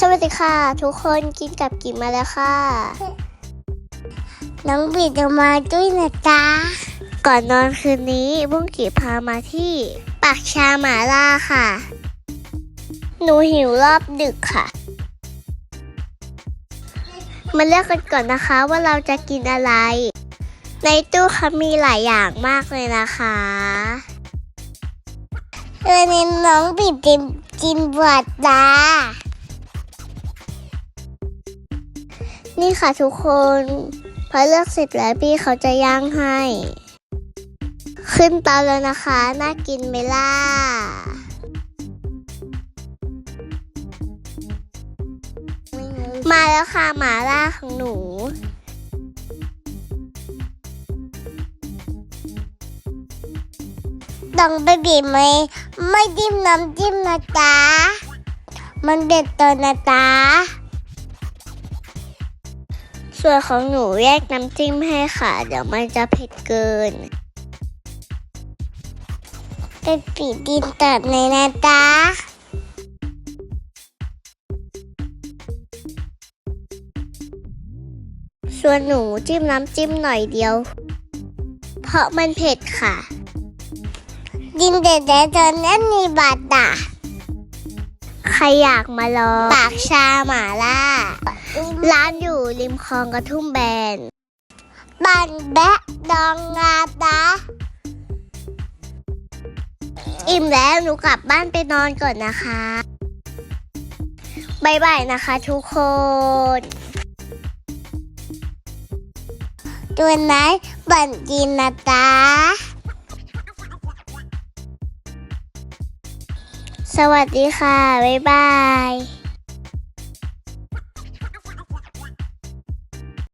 สวัสดีค่ะ ทุกคนกินกับกินมาแล้วค่ะ น้องบีจะมาด้วยนะจ๊ะ ก่อนนอนคืนนี้บุ้งกีพามาที่ปากชาหมาล่าค่ะ หนูหิวรอบดึกค่ะ มาเลือกกันก่อนนะคะว่าเราจะกินอะไร ในตู้เขามีหลายอย่างมากเลยนะคะวันนี้น้องบีจิมจินบวดดา นี่ค่ะทุกคน พอเลือกเสร็จแล้วพี่เขาจะย่างให้ ขึ้นเตาแล้วนะคะ น่ากินไหมล่ะมาแล้วค่ะหมาล่าของหนู ต้องไปบีบไหม ไม่จิ้มน้ำจิ้มนะจ๊ะ มันเด็ดตัวนะจ๊ะ ส่วนของหนูแยกน้ำจิ้มให้ค่ะ เดี๋ยวมันจะเผ็ดเกินไปปีดดินตัดเลยนะจ๊ะส่วนหนูจิ้มน้ำจิ้มหน่อยเดียว เพราะมันเผ็ดค่ะ ดินเด็ดๆจนนั่นมีบาดตา ใครอยากมาลองปากชาหมาล่า ร้านอยู่ริมคลองกระทุ่มแบน บันแบะดองงาตาอิ่มแล้วหนูกลับบ้านไปนอนก่อนนะคะบายบายนะคะทุกคนตัวไหนบันกินนะตา สวัสดีค่ะ บ๊ายบาย